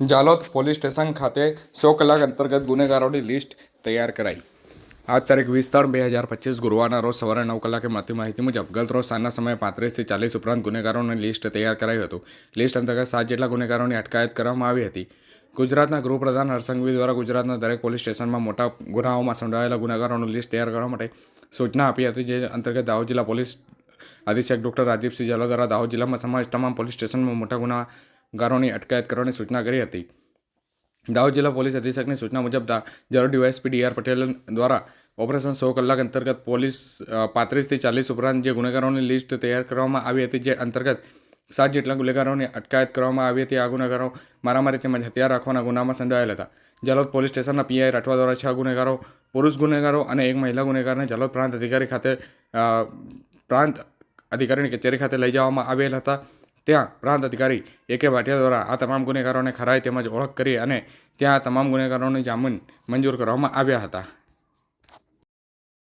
Jhalod police station ખાતે સો કલાક અંતર્ગત ગુનેગારોની લિસ્ટ તૈયાર કરાઈ. આ તારીખ વીસ ત્રણ બે હજાર પચીસ ગુરુવારના રોજ સવારે નવ કલાકે મળતી માહિતી મુજબ ગત રોજ સાંજના સમયે પાંત્રીસથી ચાલીસ ઉપરાંત ગુનેગારોની લિસ્ટ તૈયાર કરાયું હતું. લિસ્ટ અંતર્ગત સાત જેટલા ગુનેગારોની અટકાયત કરવામાં આવી હતી. ગુજરાતના ગૃહપ્રધાન હર્ષંઘવી દ્વારા ગુજરાતના દરેક પોલીસ સ્ટેશનમાં મોટા ગુનાઓમાં સંડોવાયેલા ગુનેગારોનું લિસ્ટ તૈયાર કરવા માટે સૂચના આપી હતી, જે અંતર્ગત દાહોદ જિલ્લા પોલીસ અધિક્ષક ડૉક્ટર રાજીવસિંહ ઝાલા દ્વારા દાહોદ જિલ્લામાં સમાજ તમામ પોલીસ સ્ટેશનમાં મોટા ગુનાગારોની અટકાયત કરવાની સૂચના કરી હતી. દાહોદ જિલ્લા પોલીસ અધિક્ષકની સૂચના મુજબ જરૂર ડીવાયએસપી ડી આર પટેલ દ્વારા ઓપરેશન સો કલાક અંતર્ગત પોલીસ પાંત્રીસથી ચાલીસ ઉપરાંત જે ગુનેગારોની લિસ્ટ તૈયાર કરવામાં આવી હતી જે અંતર્ગત સાત જેટલા ગુનેગારોની અટકાયત કરવામાં આવી હતી, આ ગુનેગારો મારામારી તેમજ હથિયાર રાખવાના ગુનામાં સંડોવાયેલા હતા. જાલોદ પોલીસ સ્ટેશનના પીઆઈ રાઠવા દ્વારા છ ગુનેગારો, પુરુષ ગુનેગારો અને એક મહિલા ગુનેગારને જાલોદ પ્રાંત અધિકારી ખાતે પ્રાંત અધિકારીની કચેરી ખાતે લઈ જવામાં આવેલ હતા. ત્યાં પ્રાંત અધિકારી એ કે ભાટિયા દ્વારા આ તમામ ગુનેગારોને ખરાઈ તેમજ ઓળખ કરી અને ત્યાં તમામ ગુનેગારોની જામીન મંજૂર કરવામાં આવ્યા હતા.